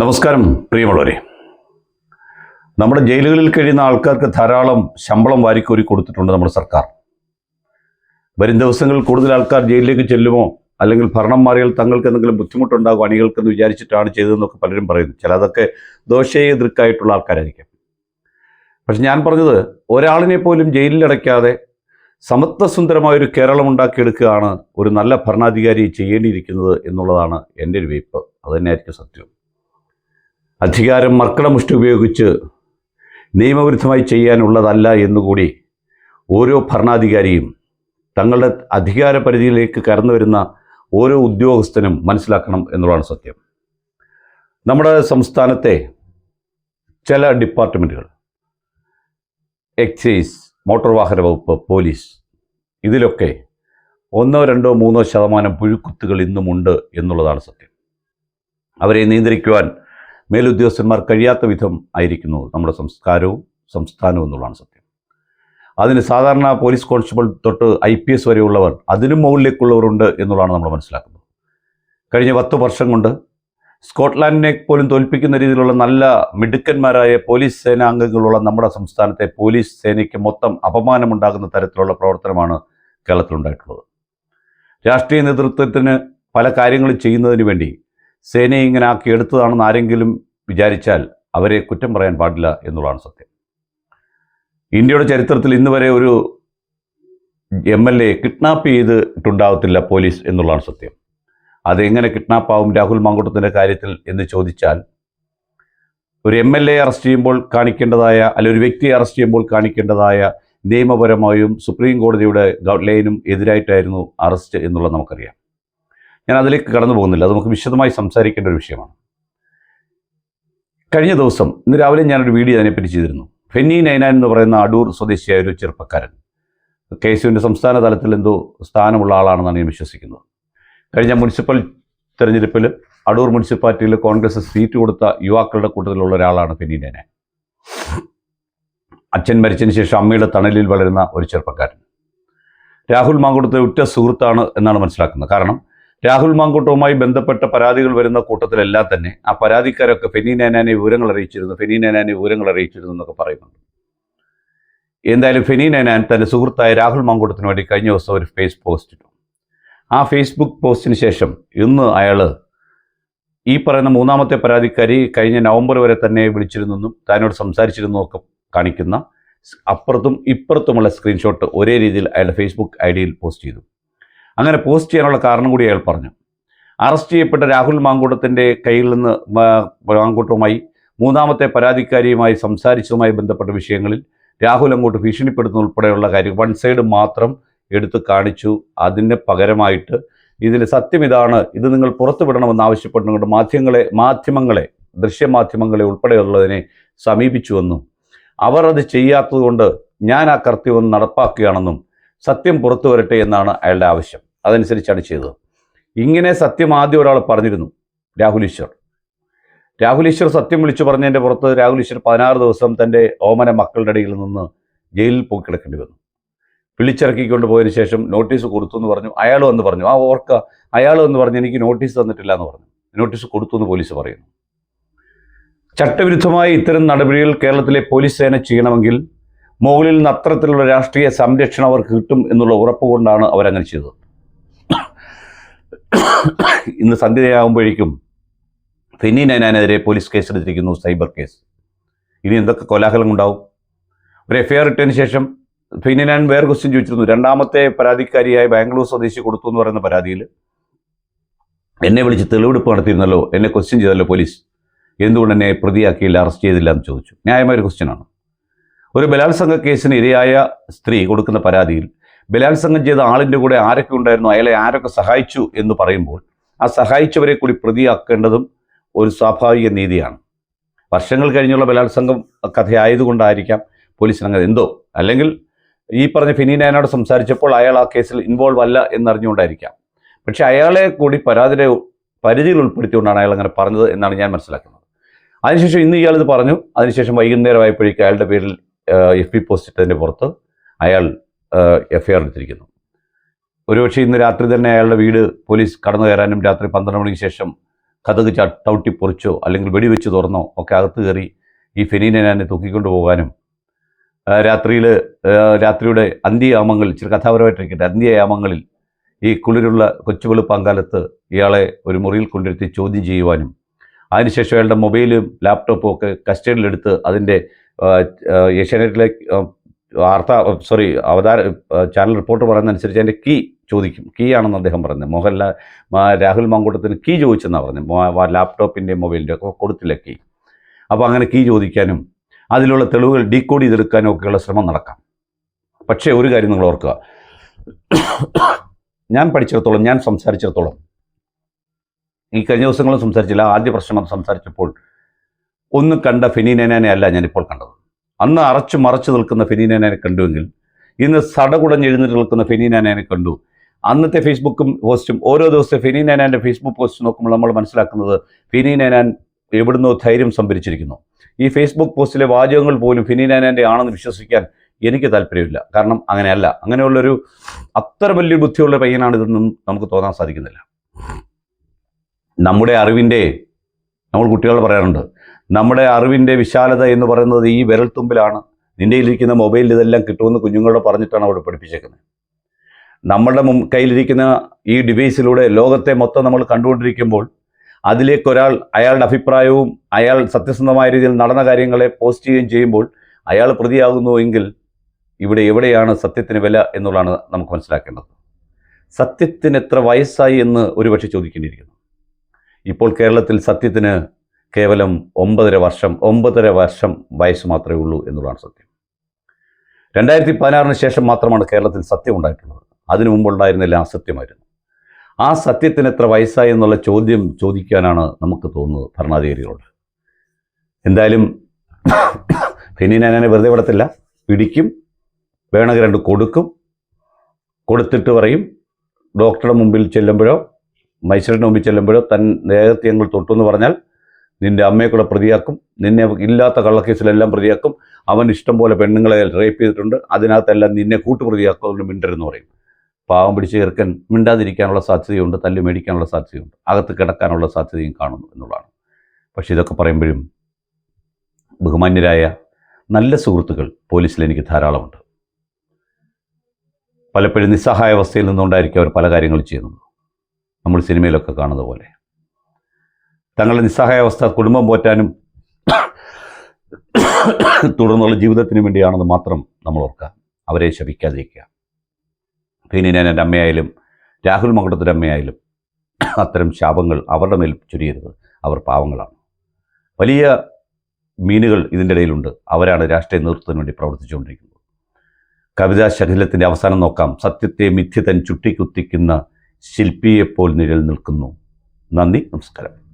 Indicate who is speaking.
Speaker 1: നമസ്കാരം പ്രിയമുള്ളവരെ. നമ്മുടെ ജയിലുകളിൽ കഴിയുന്ന ആൾക്കാർക്ക് ധാരാളം ശമ്പളം വാരിക്കോരി കൊടുത്തിട്ടുണ്ട് നമ്മുടെ സർക്കാർ. വരും ദിവസങ്ങളിൽ കൂടുതൽ ആൾക്കാർ ജയിലിലേക്ക് ചെല്ലുമോ? അല്ലെങ്കിൽ ഭരണം മാറിയാൽ തങ്ങൾക്ക് എന്തെങ്കിലും ബുദ്ധിമുട്ടുണ്ടാകും അണികൾക്കെന്ന് വിചാരിച്ചിട്ടാണ് ചെയ്തതെന്നൊക്കെ പലരും പറയുന്നു. ചിലതൊക്കെ എതിർക്കായിട്ടുള്ള ആൾക്കാരായിരിക്കും. പക്ഷെ ഞാൻ പറഞ്ഞത് ഒരാളിനെ പോലും ജയിലിലടയ്ക്കാതെ സമത്വസുന്ദരമായ ഒരു കേരളം ഉണ്ടാക്കിയെടുക്കുകയാണ് ഒരു നല്ല ഭരണാധികാരി ചെയ്യേണ്ടിയിരിക്കുന്നത് എന്നുള്ളതാണ് എന്റെ ഒരു വയ്പ് അതുതന്നെയായിരിക്കും സത്യം. അധികാരം മർക്കടമുഷ്ടി ഉപയോഗിച്ച് നിയമവിരുദ്ധമായി ചെയ്യാനുള്ളതല്ല എന്നുകൂടി ഓരോ ഭരണാധികാരിയും തങ്ങളുടെ അധികാര പരിധിയിലേക്ക് കടന്നു വരുന്ന ഓരോ ഉദ്യോഗസ്ഥനും മനസ്സിലാക്കണം എന്നുള്ളതാണ് സത്യം. നമ്മുടെ സംസ്ഥാനത്തെ ചില ഡിപ്പാർട്ട്മെന്റുകൾ എക്സൈസ് മോട്ടോർ വാഹന വകുപ്പ് പോലീസ് ഇതിലൊക്കെ ഒന്നോ രണ്ടോ മൂന്നോ ശതമാനം പുഴുക്കുത്തുകൾ ഇന്നുമുണ്ട് എന്നുള്ളതാണ് സത്യം. അവരെ നിയന്ത്രിക്കുവാൻ മേലുദ്യോഗസ്ഥന്മാർ കഴിയാത്ത വിധം ആയിരിക്കുന്നു നമ്മുടെ സംസ്കാരവും സംസ്ഥാനവും എന്നുള്ളതാണ് സത്യം. അതിന് സാധാരണ പോലീസ് കോൺസ്റ്റബിൾ തൊട്ട് ഐ പി എസ് വരെയുള്ളവർ അതിനും മുകളിലേക്കുള്ളവരുണ്ട് എന്നുള്ളതാണ് നമ്മൾ മനസ്സിലാക്കുന്നത്. കഴിഞ്ഞ പത്ത് വർഷം കൊണ്ട് സ്കോട്ട്ലാൻഡിനെ പോലും തോൽപ്പിക്കുന്ന രീതിയിലുള്ള നല്ല മിടുക്കന്മാരായ പോലീസ് സേനാംഗങ്ങളുള്ള നമ്മുടെ സംസ്ഥാനത്തെ പോലീസ് സേനയ്ക്ക് മൊത്തം അപമാനമുണ്ടാകുന്ന തരത്തിലുള്ള പ്രവർത്തനമാണ് കേരളത്തിലുണ്ടായിട്ടുള്ളത്. രാഷ്ട്രീയ നേതൃത്വത്തിന് പല കാര്യങ്ങളും ചെയ്യുന്നതിന് വേണ്ടി സേനയെ ഇങ്ങനെ ആക്കി എടുത്തതാണെന്ന് ആരെങ്കിലും വിചാരിച്ചാൽ അവരെ കുറ്റം പറയാൻ പാടില്ല എന്നുള്ളതാണ് സത്യം. ഇന്ത്യയുടെ ചരിത്രത്തിൽ ഇന്ന് വരെ ഒരു എം എൽ എ കിഡ്നാപ്പ് ചെയ്തിട്ടുണ്ടാവത്തില്ല പോലീസ് എന്നുള്ളതാണ് സത്യം. അതെങ്ങനെ കിഡ്നാപ്പ് ആവും രാഹുൽ മാങ്കൂട്ടത്തിന്റെ കാര്യത്തിൽ എന്ന് ചോദിച്ചാൽ ഒരു എം എൽ എ അറസ്റ്റ് ചെയ്യുമ്പോൾ കാണിക്കേണ്ടതായ അല്ലെ ഒരു വ്യക്തിയെ അറസ്റ്റ് ചെയ്യുമ്പോൾ കാണിക്കേണ്ടതായ നിയമപരമായും സുപ്രീം കോടതിയുടെ ഗൈഡ് ലൈനും എതിരായിട്ടായിരുന്നു അറസ്റ്റ് എന്നുള്ളത് നമുക്കറിയാം. ഞാൻ അതിലേക്ക് കടന്നു പോകുന്നില്ല. അത് നമുക്ക് വിശദമായി സംസാരിക്കേണ്ട ഒരു വിഷയമാണ്. കഴിഞ്ഞ ദിവസം ഇന്ന് രാവിലെ ഞാനൊരു വീഡിയോ അതിനെപ്പറ്റി ചെയ്തിരുന്നു. ഫെന്നി നൈനാൻ എന്ന് പറയുന്ന അടൂർ സ്വദേശിയായ ഒരു ചെറുപ്പക്കാരൻ. കെ സിയുവിന്റെ യുവിന്റെ സംസ്ഥാന തലത്തിൽ എന്തോ സ്ഥാനമുള്ള ആളാണെന്നാണ് ഞാൻ വിശ്വസിക്കുന്നത്. കഴിഞ്ഞ മുനിസിപ്പൽ തെരഞ്ഞെടുപ്പിൽ അടൂർ മുനിസിപ്പാലിറ്റിയിൽ കോൺഗ്രസ് സീറ്റ് കൊടുത്ത യുവാക്കളുടെ കൂട്ടത്തിലുള്ള ഒരാളാണ് ഫെന്നി നൈനാൻ. അച്ഛൻ മരിച്ചതിന് ശേഷം അമ്മയുടെ തണലിൽ വളരുന്ന ഒരു ചെറുപ്പക്കാരൻ. രാഹുൽ മാങ്കുടത്തെ ഉറ്റ സുഹൃത്താണ് എന്നാണ് മനസ്സിലാക്കുന്നത്. കാരണം രാഹുൽ മാങ്കൂട്ടവുമായി ബന്ധപ്പെട്ട പരാതികൾ വരുന്ന കൂട്ടത്തിലെല്ലാം തന്നെ ആ പരാതിക്കാരൊക്കെ ഫെനി നാനാനെ വിവരങ്ങൾ അറിയിച്ചിരുന്നു ഫെനി നാനാനെ വിവരങ്ങൾ അറിയിച്ചിരുന്നു എന്നൊക്കെ പറയുന്നുണ്ട്. എന്തായാലും ഫെനി നാനാൻ തന്റെ സുഹൃത്തായ രാഹുൽ മാങ്കൂട്ടത്തിന് വേണ്ടി കഴിഞ്ഞ ദിവസം ഒരു ഫേസ് പോസ്റ്റ് ഇട്ടു. ആ ഫേസ്ബുക്ക് പോസ്റ്റിന് ശേഷം ഇന്ന് അയാൾ ഈ പറയുന്ന മൂന്നാമത്തെ പരാതിക്കാരി കഴിഞ്ഞ നവംബർ വരെ തന്നെ വിളിച്ചിരുന്നെന്നും താനോട് സംസാരിച്ചിരുന്നു ഒക്കെ കാണിക്കുന്ന അപ്പുറത്തും ഇപ്പുറത്തുമുള്ള സ്ക്രീൻഷോട്ട് ഒരേ രീതിയിൽ അയാളുടെ ഫേസ്ബുക്ക് ഐ ഡിയിൽ പോസ്റ്റ് ചെയ്തു. അങ്ങനെ പോസ്റ്റ് ചെയ്യാനുള്ള കാരണം കൂടി അയാൾ പറഞ്ഞു. അറസ്റ്റ് ചെയ്യപ്പെട്ട രാഹുൽ മാങ്കൂട്ടത്തിന്റെ കയ്യിൽ നിന്ന് മാങ്കൂട്ടവുമായി മൂന്നാമത്തെ പരാതിക്കാരിയുമായി സംസാരിച്ചതുമായി ബന്ധപ്പെട്ട വിഷയങ്ങളിൽ രാഹുൽ അങ്ങോട്ട് ഭീഷണിപ്പെടുത്തുന്ന ഉൾപ്പെടെയുള്ള കാര്യം വൺ സൈഡ് മാത്രം എടുത്ത് കാണിച്ചു. അതിന് പകരമായിട്ട് ഇതിൽ സത്യം ഇതാണ് ഇത് നിങ്ങൾ പുറത്തു വിടണമെന്ന് ആവശ്യപ്പെട്ടുകൊണ്ട് മാധ്യമങ്ങളെ മാധ്യമങ്ങളെ ദൃശ്യമാധ്യമങ്ങളെ ഉൾപ്പെടെയുള്ളതിനെ സമീപിച്ചുവെന്നും അവർ അത് ചെയ്യാത്തതുകൊണ്ട് ഞാൻ ആ കർത്തവ്യം നടപ്പാക്കുകയാണെന്നും സത്യം പുറത്തു വരട്ടെ എന്നാണ് അയാളുടെ ആവശ്യം. അതനുസരിച്ചാണ് ചെയ്തത്. ഇങ്ങനെ സത്യം ആദ്യം ഒരാൾ പറഞ്ഞിരുന്നു രാഹുൽ ഈശ്വർ. രാഹുൽ ഈശ്വർ സത്യം വിളിച്ചു പറഞ്ഞതിന്റെ പുറത്ത് രാഹുൽ ഈശ്വർ പതിനാറ് ദിവസം തന്റെ ഓമന മക്കളുടെ ഇടയിൽ നിന്ന് ജയിലിൽ പോയി കിടക്കേണ്ടി വന്നു. വിളിച്ചിറക്കിക്കൊണ്ട് പോയതിനു ശേഷം നോട്ടീസ് കൊടുത്തു എന്ന് പറഞ്ഞു അയാൾ വന്ന് പറഞ്ഞു ആ ഓർക്ക അയാൾ എന്ന് പറഞ്ഞു എനിക്ക് നോട്ടീസ് തന്നിട്ടില്ല എന്ന് പറഞ്ഞു. നോട്ടീസ് കൊടുത്തു എന്ന് പോലീസ് പറയുന്നു. ചട്ടവിരുദ്ധമായ ഇത്തരം നടപടികൾ കേരളത്തിലെ പോലീസ് സേന ചെയ്യണമെങ്കിൽ മുകളിൽ നിന്ന് അത്തരത്തിലുള്ള രാഷ്ട്രീയ സംരക്ഷണം അവർക്ക് കിട്ടും എന്നുള്ള ഉറപ്പുകൊണ്ടാണ് അവരങ്ങനെ ചെയ്തത്. ഇന്ന് സന്ധ്യയാകുമ്പോഴേക്കും ഫെന്നി നൈനാനെതിരെ പോലീസ് കേസെടുത്തിരിക്കുന്നു സൈബർ കേസ്. ഇനി എന്തൊക്കെ കോലാഹലം ഉണ്ടാവും ഒരു എഫ് ഐ ആർ ഇട്ടതിന് ശേഷം ഫെന്നി നൈൻ വേറെ ക്വസ്റ്റ്യൻ ചോദിച്ചിരുന്നു. രണ്ടാമത്തെ പരാതിക്കാരിയായ ബാംഗ്ലൂർ സ്വദേശി കൊടുത്തു എന്ന് പറയുന്ന പരാതിയിൽ എന്നെ വിളിച്ച് തെളിവെടുപ്പ് നടത്തിയിരുന്നല്ലോ എന്നെ ക്വസ്റ്റ്യൻ ചെയ്തല്ലോ പോലീസ്. എന്തുകൊണ്ട് എന്നെ പ്രതിയാക്കിയില്ല അറസ്റ്റ് ചെയ്തില്ല എന്ന് ചോദിച്ചു. ന്യായമായ ഒരു ക്വസ്റ്റ്യനാണ് ഒരു ബലാത്സംഗ കേസിന് ഇരയായ സ്ത്രീ കൊടുക്കുന്ന പരാതിയിൽ ബലാത്സംഗം ചെയ്ത ആളിന്റെ കൂടെ ആരൊക്കെ ഉണ്ടായിരുന്നു അയാളെ ആരൊക്കെ സഹായിച്ചു എന്ന് പറയുമ്പോൾ ആ സഹായിച്ചവരെ കൂടി പ്രതിയാക്കേണ്ടതും ഒരു സ്വാഭാവിക നീതിയാണ്. വർഷങ്ങൾ കഴിഞ്ഞുള്ള ബലാത്സംഗം കഥയായതുകൊണ്ടായിരിക്കാം പോലീസിന് അങ്ങനെ എന്തോ? അല്ലെങ്കിൽ ഈ പറഞ്ഞ ഫിനീനാനോട് സംസാരിച്ചപ്പോൾ അയാൾ ആ കേസിൽ ഇൻവോൾവ് അല്ല എന്നറിഞ്ഞുകൊണ്ടായിരിക്കാം. പക്ഷെ അയാളെ കൂടി പരാതിയുടെ പരിധിയിൽ ഉൾപ്പെടുത്തിക്കൊണ്ടാണ് അയാൾ അങ്ങനെ പറഞ്ഞത് എന്നാണ് ഞാൻ മനസ്സിലാക്കുന്നത്. അതിനുശേഷം ഇന്ന് ഇയാൾ ഇത് പറഞ്ഞു. അതിനുശേഷം വൈകുന്നേരമായപ്പോഴേക്കും അയാളുടെ പേരിൽ എഫ് പി പോസ്റ്റ് ഇട്ടതിന്റെ പുറത്ത് അയാൾ എഫ് ഐ ആർ എടുത്തിരിക്കുന്നു. ഒരുപക്ഷെ ഇന്ന് രാത്രി തന്നെ അയാളുടെ വീട് പോലീസ് കടന്നു കയറാനും രാത്രി പന്ത്രണ്ട് മണിക്ക് ശേഷം കഥക് ചട്ടൗട്ടി പൊറിച്ചോ അല്ലെങ്കിൽ വെടിവെച്ച് തുറന്നോ ഒക്കെ അകത്ത് കയറി ഈ ഫെനീനെ ഞാൻ തൂക്കിക്കൊണ്ടു പോകാനും രാത്രിയിൽ രാത്രിയുടെ അന്ത്യയാമങ്ങളിൽ ചില കഥാപരമായിട്ടിരിക്കട്ടെ അന്ത്യയാമങ്ങളിൽ ഈ കുളിരുള്ള കൊച്ചു വെളുപ്പാങ്കാലത്ത് ഇയാളെ ഒരു മുറിയിൽ കൊണ്ടിരുത്തി ചോദ്യം ചെയ്യുവാനും അതിനുശേഷം അയാളുടെ മൊബൈലും ലാപ്ടോപ്പും ഒക്കെ കസ്റ്റഡിയിലെടുത്ത് അതിന്റെ ഏഷ്യാനെറ്റിലേക്ക് വാർത്ത സോറി അവതാര ചാനൽ റിപ്പോർട്ട് പറയുന്നതനുസരിച്ച് അതിന്റെ കീ ചോദിക്കും. കീ ആണെന്ന് അദ്ദേഹം പറഞ്ഞത് മോഹൻലാൽ രാഹുൽ മാങ്കൂട്ടത്തിന് കീ ചോദിച്ചെന്നാണ് പറഞ്ഞത് ലാപ്ടോപ്പിന്റെ മൊബൈലിന്റെ ഒക്കെ കൊടുത്തില്ല കീ. അപ്പോൾ അങ്ങനെ കീ ചോദിക്കാനും അതിലുള്ള തെളിവുകൾ ഡീകോഡ് ചെയ്തെടുക്കാനും ഒക്കെയുള്ള ശ്രമം നടക്കാം. പക്ഷേ ഒരു കാര്യം നിങ്ങൾ ഓർക്കുക. ഞാൻ പഠിച്ചിടത്തോളം ഞാൻ സംസാരിച്ചിടത്തോളം ഈ കഴിഞ്ഞ ദിവസങ്ങളും സംസാരിച്ചില്ല ആദ്യ പ്രശ്നം സംസാരിച്ചപ്പോൾ ഒന്ന് കണ്ട ഫെനീനേനെ അല്ല ഞാനിപ്പോൾ കണ്ടത്. അന്ന് അറച്ചു മറച്ചു നിൽക്കുന്ന ഫെനീനാനെ കണ്ടുവെങ്കിൽ ഇന്ന് സടകുടഞ്ഞ് എഴുന്നേറ്റ് നിൽക്കുന്ന ഫെനീനാനെ കണ്ടു. അന്നത്തെ ഫേസ്ബുക്കും പോസ്റ്റും ഓരോ ദിവസത്തെ ഫെനീനാനാന്റെ ഫേസ്ബുക്ക് പോസ്റ്റ് നോക്കുമ്പോൾ നമ്മൾ മനസ്സിലാക്കുന്നത് ഫെനീനേനാൻ എവിടുന്നോ ധൈര്യം സംഭരിച്ചിരിക്കുന്നു. ഈ ഫേസ്ബുക്ക് പോസ്റ്റിലെ വാചകങ്ങൾ പോലും ഫിനീനാനാന്റെ ആണെന്ന് വിശ്വസിക്കാൻ എനിക്ക് താല്പര്യമില്ല. കാരണം അങ്ങനെയല്ല. അങ്ങനെയുള്ളൊരു അത്ര വലിയ ബുദ്ധിയുള്ള പയ്യനാണ് ഇതെന്നും നമുക്ക് തോന്നാൻ സാധിക്കുന്നില്ല. നമ്മുടെ അറിവിന്റെ നമ്മൾ കുട്ടികൾ പറയാറുണ്ട് നമ്മുടെ അറിവിന്റെ വിശാലത എന്ന് പറയുന്നത് ഈ വിരൽത്തുമ്പിലാണ്. നിന്റെ മൊബൈൽ മൊബൈലിൽ ഇതെല്ലാം കിട്ടുമെന്ന് കുഞ്ഞുങ്ങളോട് പറഞ്ഞിട്ടാണ് അവിടെ പഠിപ്പിച്ചേക്കുന്നത്. നമ്മളുടെ മുൻ കയ്യിലിരിക്കുന്ന ഈ ഡിവൈസിലൂടെ ലോകത്തെ മൊത്തം നമ്മൾ കണ്ടുകൊണ്ടിരിക്കുമ്പോൾ അതിലേക്കൊരാൾ അയാളുടെ അഭിപ്രായവും അയാൾ സത്യസന്ധമായ രീതിയിൽ നടന്ന കാര്യങ്ങളെ പോസ്റ്റ് ചെയ്യുകയും ചെയ്യുമ്പോൾ അയാൾ പ്രതിയാകുന്നു എങ്കിൽ ഇവിടെ എവിടെയാണ് സത്യത്തിന് വില എന്നുള്ളതാണ് നമുക്ക് മനസ്സിലാക്കേണ്ടത്. സത്യത്തിന് എത്ര വയസ്സായി എന്ന് ഒരുപക്ഷെ ചോദിക്കേണ്ടിയിരിക്കുന്നു. ഇപ്പോൾ കേരളത്തിൽ സത്യത്തിന് കേവലം ഒമ്പതര വർഷം ഒമ്പതര വർഷം വയസ്സ് മാത്രമേ ഉള്ളൂ എന്നുള്ളതാണ് സത്യം. രണ്ടായിരത്തി പതിനാറിന് ശേഷം മാത്രമാണ് കേരളത്തിൽ സത്യം ഉണ്ടായിട്ടുള്ളത്. അതിനു മുമ്പുണ്ടായിരുന്നില്ല അസത്യമായിരുന്നു. ആ സത്യത്തിന് എത്ര വയസ്സായി എന്നുള്ള ചോദ്യം ചോദിക്കാനാണ് നമുക്ക് തോന്നുന്നത് ഭരണാധികാരികളോട്. എന്തായാലും പിന്നെ ഞാൻ അങ്ങനെ വെറുതെ വിടത്തില്ല. പിടിക്കും വേണമെങ്കിൽ രണ്ട് കൊടുക്കും. കൊടുത്തിട്ട് പറയും ഡോക്ടറുടെ മുമ്പിൽ ചെല്ലുമ്പോഴോ മജിസ്ട്രേറ്റിന് മുമ്പിൽ ചെല്ലുമ്പോഴോ തൻ ദേഹത്യങ്ങൾ തൊട്ടു എന്ന് പറഞ്ഞാൽ നിന്റെ അമ്മയെ കൂടെ പ്രതിയാക്കും. നിന്നെ ഇല്ലാത്ത കള്ളക്കേസിലെല്ലാം പ്രതിയാക്കും. അവൻ ഇഷ്ടം പോലെ പെണ്ണുങ്ങളെ റേപ്പ് ചെയ്തിട്ടുണ്ട്. അതിനകത്തെല്ലാം നിന്നെ കൂട്ടുപ്രതിയാക്കും അതുകൊണ്ട് മിണ്ടരുന്ന് പറയും. പാവം പിടിച്ച് ചെറുക്കൻ മിണ്ടാതിരിക്കാനുള്ള സാധ്യതയുണ്ട്. തല്ലു മേടിക്കാനുള്ള സാധ്യതയുണ്ട്. അകത്ത് കിടക്കാനുള്ള സാധ്യതയും കാണുന്നു എന്നുള്ളതാണ്. പക്ഷേ ഇതൊക്കെ പറയുമ്പോഴും ബഹുമാന്യരായ നല്ല സുഹൃത്തുക്കൾ പോലീസിൽ എനിക്ക് ധാരാളമുണ്ട്. പലപ്പോഴും നിസ്സഹായ അവസ്ഥയിൽ നിന്നുകൊണ്ടായിരിക്കും അവർ പല കാര്യങ്ങൾ ചെയ്യുന്നത്. നമ്മൾ സിനിമയിലൊക്കെ കാണുന്ന പോലെ. തങ്ങളുടെ നിസ്സഹായാവസ്ഥ കുടുംബം പോറ്റാനും തുടർന്നുള്ള ജീവിതത്തിന് വേണ്ടിയാണെന്ന് മാത്രം നമ്മൾ ഓർക്കുക. അവരെ ശപിക്കാതിരിക്കുക. പിന്നെ ഞാൻ എന്റെ അമ്മയായാലും രാഹുൽ മകുടത്തിന്റെ അമ്മയായാലും അത്തരം ശാപങ്ങൾ അവരുടെ മേൽ ചുരിയരുത്. അവർ പാവങ്ങളാണ്. വലിയ മീനുകൾ ഇതിന്റെ ഇടയിലുണ്ട്. അവരാണ് രാഷ്ട്രീയ നേതൃത്വത്തിന് വേണ്ടി പ്രവർത്തിച്ചുകൊണ്ടിരിക്കുന്നത്. കവിതാ ശകലത്തിന്റെ അവസാനം നോക്കാം. സത്യത്തെ മിഥ്യതൻ ചുട്ടിക്കുത്തിക്കുന്ന ശില്പിയെപ്പോൾ നിഴൽ നിൽക്കുന്നു. നന്ദി നമസ്കാരം.